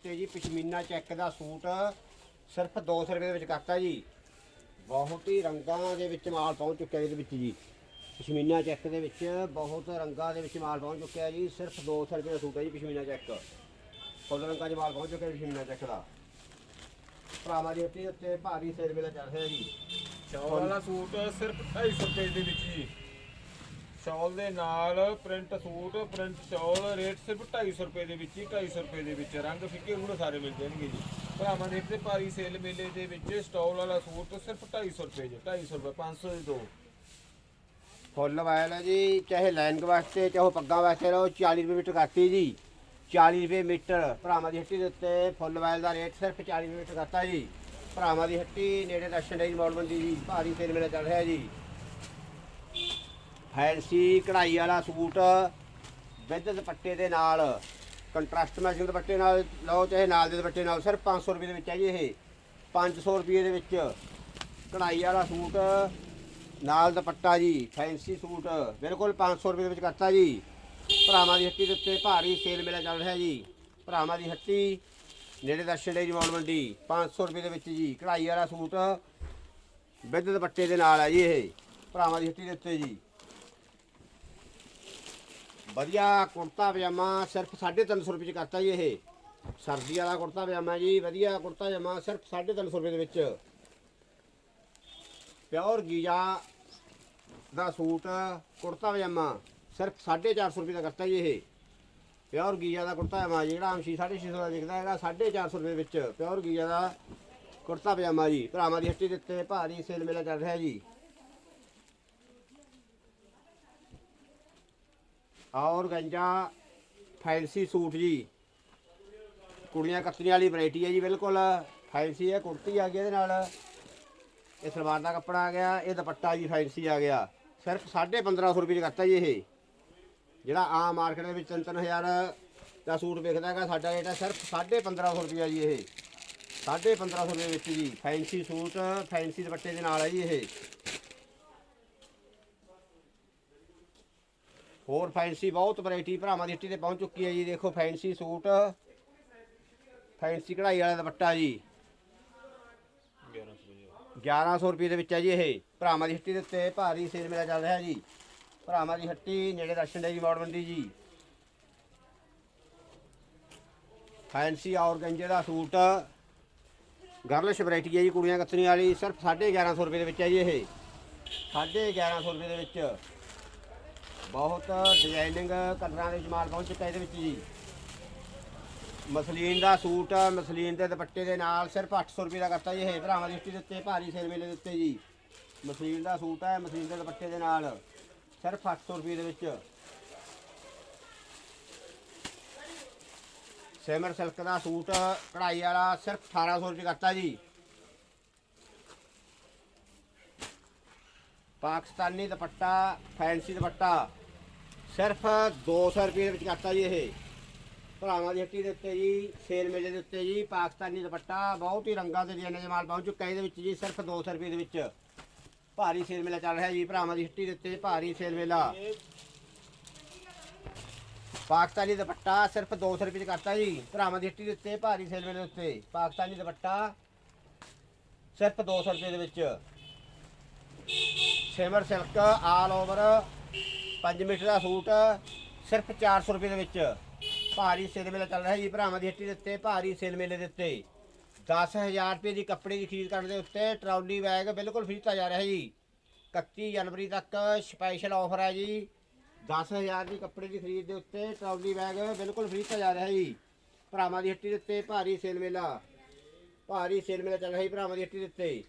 ਉੱਤੇ ਜੀ ਪਸ਼ਮੀਨਾ ਚੈੱਕ ਦਾ ਸੂਟ ਸਿਰਫ 200 ਰੁਪਏ ਦੇ ਵਿੱਚ ਕਰਤਾ ਜੀ। ਬਹੁਤ ਹੀ ਰੰਗਾਂ ਦੇ ਵਿੱਚ ਮਾਲ ਪਹੁੰਚ ਚੁੱਕਿਆ ਇਹਦੇ ਵਿੱਚ ਜੀ। ਪਸ਼ਮੀਨਾ ਚੈੱਕ ਦੇ ਵਿੱਚ ਬਹੁਤ ਰੰਗਾਂ ਦੇ ਵਿੱਚ ਮਾਲ ਪਹੁੰਚ ਚੁੱਕਿਆ ਜੀ, ਸਿਰਫ 200 ਰੁਪਏ ਦਾ ਸੂਟ ਹੈ ਜੀ ਪਸ਼ਮੀਨਾ ਚੈੱਕ ਫੁੱਲ ਰੰਗਾਂ 'ਚ ਮਾਲ ਪਹੁੰਚ ਚੁੱਕਿਆ ਪਸ਼ਮੀਨਾ ਚੈੱਕ ਦਾ। ਭਰਾਵਾਂ ਦੀ ਹੱਟੀ ਉੱਤੇ ਭਾਰੀ ਸੇਲ ਮੇਲਾ ਚੱਲ ਰਿਹਾ ਜੀ। ਸ਼ਾਲ ਵਾਲਾ ਸੂਟ ਸਿਰਫ 250 ਰੁਪਏ ਦੇ ਵਿੱਚ ਜੀ। ਸ਼ਾਲ ਦੇ ਨਾਲ ਪ੍ਰਿੰਟ ਸੂਟ, ਪ੍ਰਿੰਟ ਸ਼ਾਲ, ਰੇਟ ਸਿਰਫ 250 ਰੁਪਏ ਦੇ ਵਿੱਚ ਹੀ 250 ਰੁਪਏ ਦੇ ਵਿੱਚ ਰੰਗ ਫਿੱਕੇ ਹੁਣ ਸਾਰੇ ਮਿਲ ਜਾਣਗੇ ਜੀ। ਭਰਾਵਾਂ ਦੇ ਇੱਥੇ ਭਾਰੀ ਸੇਲ ਮੇਲੇ ਦੇ ਵਿੱਚ ਸਟਾਲ ਵਾਲਾ ਸੂਟ ਸਿਰਫ 250 ਰੁਪਏ ਜੀ 250 ਰੁਪਏ 500 ਦੇ ਦੋ। ਫੁੱਲ ਵਾਇਲ ਹੈ ਜੀ, ਚਾਹੇ ਲਾਈਨਿੰਗ ਵਾਸਤੇ, ਚਾਹੇ ਪੱਗਾਂ ਵਾਸਤੇ ਲਓ 40 ਰੁਪਏ ਮੀਟਰ ਕਰਤੀ ਜੀ। 40 ਰੁਪਏ ਮੀਟਰ, ਭਰਾਵਾਂ ਦੀ ਹੱਟੀ ਦੇ ਉੱਤੇ ਫੁੱਲ ਵਾਇਲ ਦਾ ਰੇਟ ਸਿਰਫ 40 ਰੁਪਏ ਮੀਟਰ ਕਰਤਾ ਜੀ। ਭਰਾਵਾਂ ਦੀ ਹੱਟੀ ਨੇੜੇ ਦਰਸ਼ਨ ਡੇਜ ਮੋੜਬੰਦੀ ਜੀ ਭਾਰੀ ਸੇਲ ਮੇਲਾ ਚੱਲ ਰਿਹਾ ਜੀ। ਫੈਂਸੀ ਕਢਾਈ ਵਾਲਾ ਸੂਟ ਵਿਦ ਦੁਪੱਟੇ ਦੇ ਨਾਲ, ਕੰਟਰਾਸਟ ਮੈਚਿੰਗ ਦੁਪੱਟੇ ਨਾਲ, ਲਓ ਚਾਹੇ ਨਾਲ ਦੇ ਦੁਪੱਟੇ ਨਾਲ ਸਿਰਫ 500 ਰੁਪਏ ਦੇ ਵਿੱਚ ਹੈ ਜੀ ਇਹ। 500 ਰੁਪਏ ਦੇ ਵਿੱਚ ਕਢਾਈ ਵਾਲਾ ਸੂਟ, ਨਾਲ ਦੁਪੱਟਾ ਜੀ, ਫੈਂਸੀ ਸੂਟ, ਬਿਲਕੁਲ 500 ਰੁਪਏ ਦੇ ਵਿੱਚ ਕਰਤਾ ਜੀ। ਭਰਾਵਾਂ ਦੀ ਹੱਟੀ ਦੇ ਉੱਤੇ ਭਾਰੀ ਸੇਲ ਮੇਲਾ ਚੱਲ ਰਿਹਾ ਜੀ। ਭਰਾਵਾਂ ਦੀ ਹੱਟੀ, ਨੇੜੇ ਦਰਸ਼ਨ ਡੇਜ ਮੌਲ ਮੰਡੀ 500 ਰੁਪਏ ਦੇ ਵਿੱਚ ਜੀ, ਕਢਾਈ ਵਾਲਾ ਸੂਟ ਵਿਦ ਦੁਪੱਟੇ ਦੇ ਨਾਲ ਹੈ ਜੀ ਇਹ। ਭਰਾਵਾਂ ਦੀ ਹੱਟੀ ਦੇ ਉੱਤੇ ਜੀ। ਵਧੀਆ ਕੁੜਤਾ ਪਜਾਮਾ, ਸਿਰਫ 350 ਰੁਪਏ ਚ ਕਰਤਾ ਜੀ ਇਹ। ਸਰਦੀ ਵਾਲਾ ਕੁੜਤਾ ਪਜਾਮਾ ਜੀ, ਵਧੀਆ ਕੁੜਤਾ ਪਜਾਮਾ, ਸਿਰਫ 350 ਰੁਪਏ ਦੇ ਵਿੱਚ। ਪਿਓਰ ਗੀਜਾ ਦਾ ਸੂਟ, ਕੁੜਤਾ ਪਜਾਮਾ, ਸਿਰਫ 450 ਰੁਪਏ ਦਾ ਕਰਤਾ ਜੀ ਇਹ। ਪਿਓਰ ਗੀਜਾ ਦਾ ਕੁੜਤਾ ਪਜਾਮਾ ਜਿਹੜਾ ਆਮ 650 ਦਾ ਵਿਕਦਾ ਹੈਗਾ 450 ਰੁਪਏ ਵਿੱਚ। ਪਿਓਰ ਗੀਜਾ ਦਾ ਕੁੜਤਾ ਪਜਾਮਾ ਜੀ, ਭਰਾਵਾਂ ਦੀ ਹੱਟੀ ਦੇ ਉੱਤੇ ਭਾਰੀ ਸੇਲ ਮੇਲਾ ਚੱਲ ਰਿਹਾ ਜੀ। ਔਰ ਗੰਜਾ ਫੈਂਸੀ ਸੂਟ ਜੀ। ਕੁੜੀਆਂ ਕਤਰੀਆਂ ਵਾਲੀ ਵੈਰਾਈਟੀ ਹੈ ਜੀ, ਬਿਲਕੁਲ ਫੈਂਸੀ ਹੈ, ਕੁੜਤੀ ਆ ਗਈ ਇਹਦੇ ਨਾਲ। ਇਹ ਸਲਵਾਰ ਦਾ ਕੱਪੜਾ ਆ ਗਿਆ, ਇਹ ਦੁਪੱਟਾ ਜੀ ਫੈਂਸੀ ਆ ਗਿਆ। ਸਿਰਫ 1550 ਰੁਪਏ ਚ ਕਰਤਾ ਜੀ ਇਹ। ਜਿਹੜਾ ਆਮ ਮਾਰਕੀਟ ਦੇ ਵਿੱਚ 3-3000 ਦਾ ਸੂਟ ਵਿਕਦਾ ਹੈਗਾ, ਸਾਡਾ ਰੇਟ ਹੈ ਸਿਰਫ 1550 ਰੁਪਏ ਜੀ ਇਹ। 1550 ਰੁਪਏ ਵਿੱਚ ਜੀ ਫੈਂਸੀ ਸੂਟ ਫੈਂਸੀ ਦੁਪੱਟੇ ਦੇ ਨਾਲ ਹੈ ਜੀ ਇਹ। ਹੋਰ ਫੈਂਸੀ ਬਹੁਤ ਵੈਰਾਈਟੀ ਭਰਾਵਾਂ ਦੀ ਹੱਟੀ ਤੇ ਪਹੁੰਚ ਚੁੱਕੀ ਹੈ ਜੀ, ਦੇਖੋ ਫੈਂਸੀ ਸੂਟ। ਫੈਂਸੀ ਕਢਾਈ ਵਾਲਾ ਦੁਪੱਟਾ ਜੀ। 1100 ਰੁਪਏ ਦੇ ਵਿੱਚ ਹੈ ਜੀ ਇਹ। ਭਰਾਵਾਂ ਦੀ ਹੱਟੀ ਦੇ ਉੱਤੇ ਭਾਰੀ ਸੇਲ ਮੇਲਾ ਚੱਲ ਰਿਹਾ ਜੀ। ਭਰਾਵਾਂ ਦੀ ਹੱਟੀ, ਨੇੜੇ ਦਰਸ਼ਨ ਡੇਰੀ ਜੀ ਮੋੜਵੰਡੀ ਜੀ। ਫੈਂਸੀ ਔਰਗੰਜੇ ਦਾ ਸੂਟ। ਗਰਲਿਸ਼ ਵੈਰਾਈਟੀ ਹੈ ਜੀ ਕੁੜੀਆਂ ਕੱਤਰੀਆਂ ਵਾਲੀ। ਸਿਰਫ 1150 ਰੁਪਏ ਦੇ ਵਿੱਚ ਹੈ ਜੀ ਇਹ। 1150 ਰੁਪਏ ਦੇ ਵਿੱਚ। ਬਹੁਤ ਡਿਜ਼ਾਈਨਿੰਗ ਕਲਰਾਂ ਦੇ ਵਿੱਚ ਪਹੁੰਚ ਚੁੱਕਾ ਇਹਦੇ ਵਿੱਚ ਜੀ। ਮਸਲੀਨ ਦਾ ਸੂਟ, ਮਸਲੀਨ ਦੇ ਦੁਪੱਟੇ ਦੇ ਨਾਲ ਸਿਰਫ 800 ਰੁਪਏ ਦਾ ਕਰਤਾ ਜੀ, ਇਹ ਭਰਾਵਾਂ ਦੀ ਹੱਟੀ ਦੇ ਉੱਤੇ, ਭਾਰੀ ਸੇਲ ਮੇਲੇ ਦੇ ਉੱਤੇ ਜੀ। ਮਸਲੀਨ ਦਾ ਸੂਟ ਹੈ, ਮਸਲੀਨ ਦੇ ਦੁਪੱਟੇ ਦੇ ਨਾਲ ਸਿਰਫ 800 ਰੁਪਏ ਦੇ ਵਿੱਚ। ਸੇਮਰ ਸਿਲਕ ਦਾ ਸੂਟ, ਕਢਾਈ ਵਾਲਾ ਸਿਰਫ 1800 ਰੁਪਏ ਕਰਤਾ ਜੀ। ਪਾਕਿਸਤਾਨੀ ਦੁਪੱਟਾ, ਫੈਂਸੀ ਦੁਪੱਟਾ ਸਿਰਫ 200 ਰੁਪਏ ਦੇ ਵਿੱਚ ਕਰਤਾ ਜੀ ਇਹ। ਭਰਾਵਾਂ ਦੀ ਹੱਟੀ ਦੇ ਉੱਤੇ ਜੀ, ਸੇਲ ਮੇਲੇ ਦੇ ਉੱਤੇ ਜੀ, ਪਾਕਿਸਤਾਨੀ ਦੁਪੱਟਾ, ਬਹੁਤ ਹੀ ਰੰਗਾਂ ਦੇ ਡਿਜ਼ਾਈਨਾਂ ਦੇ ਮਾਲ ਪਹੁੰਚ ਚੁੱਕਾ ਇਹਦੇ ਵਿੱਚ ਜੀ ਸਿਰਫ 200 ਰੁਪਏ ਦੇ ਵਿੱਚ ਭਾਰੀ ਸੇਲ ਮੇਲਾ ਚੱਲ ਰਿਹਾ ਜੀ, ਭਰਾਵਾਂ ਦੀ ਹੱਟੀ ਦੇ ਉੱਤੇ ਭਾਰੀ ਸੇਲ ਮੇਲਾ। ਪਾਕਿਸਤਾਨੀ ਦੁਪੱਟਾ ਸਿਰਫ 200 ਰੁਪਏ ਚ ਕਰਤਾ ਜੀ, ਭਰਾਵਾਂ ਦੀ ਹੱਟੀ ਦੇ ਉੱਤੇ ਭਾਰੀ ਸੇਲ ਮੇਲੇ ਦੇ ਉੱਤੇ। ਪਾਕਿਸਤਾਨੀ ਦੁਪੱਟਾ ਸਿਰਫ 200 ਰੁਪਏ ਦੇ ਵਿੱਚ। ਸਿਮਰ ਸਿਲਕ ਆਲ ਓਵਰ 5 ਮੀਟਰ ਦਾ ਸੂਟ, ਸਿਰਫ 400 ਰੁਪਏ ਦੇ ਵਿੱਚ। ਭਾਰੀ ਸੇਲ ਮੇਲਾ ਚੱਲ ਰਿਹਾ ਜੀ ਭਰਾਵਾਂ ਦੀ ਹੱਟੀ ਦੇ ਉੱਤੇ, ਭਾਰੀ ਸੇਲ ਮੇਲੇ ਦੇ ਉੱਤੇ। 10000 ਰੁਪਏ ਦੀ ਕੱਪੜੇ ਦੀ ਖਰੀਦ ਕਰਨ ਦੇ ਉੱਤੇ ਟਰਾਲੀ, ਬੈਗ ਬਿਲਕੁਲ ਫ੍ਰੀ ਦਿੱਤਾ ਜਾ ਰਿਹਾ ਜੀ। 31 ਜਨਵਰੀ ਤੱਕ ਸਪੈਸ਼ਲ ਆਫਰ ਹੈ ਜੀ। 10000 ਦੀ ਕੱਪੜੇ ਦੀ ਖਰੀਦ ਦੇ ਉੱਤੇ ਟਰਾਲੀ, ਬੈਗ ਬਿਲਕੁਲ ਫ੍ਰੀ ਦਿੱਤਾ ਜਾ ਰਿਹਾ ਜੀ। ਭਰਾਵਾਂ ਦੀ ਹੱਟੀ ਦੇ ਉੱਤੇ ਭਾਰੀ ਸੇਲ ਮੇਲਾ। ਭਾਰੀ ਸੇਲ ਮੇਲਾ ਚੱਲ ਰਿਹਾ ਜੀ ਭਰਾਵਾਂ ਦੀ ਹੱਟੀ ਦੇ ਉੱਤੇ।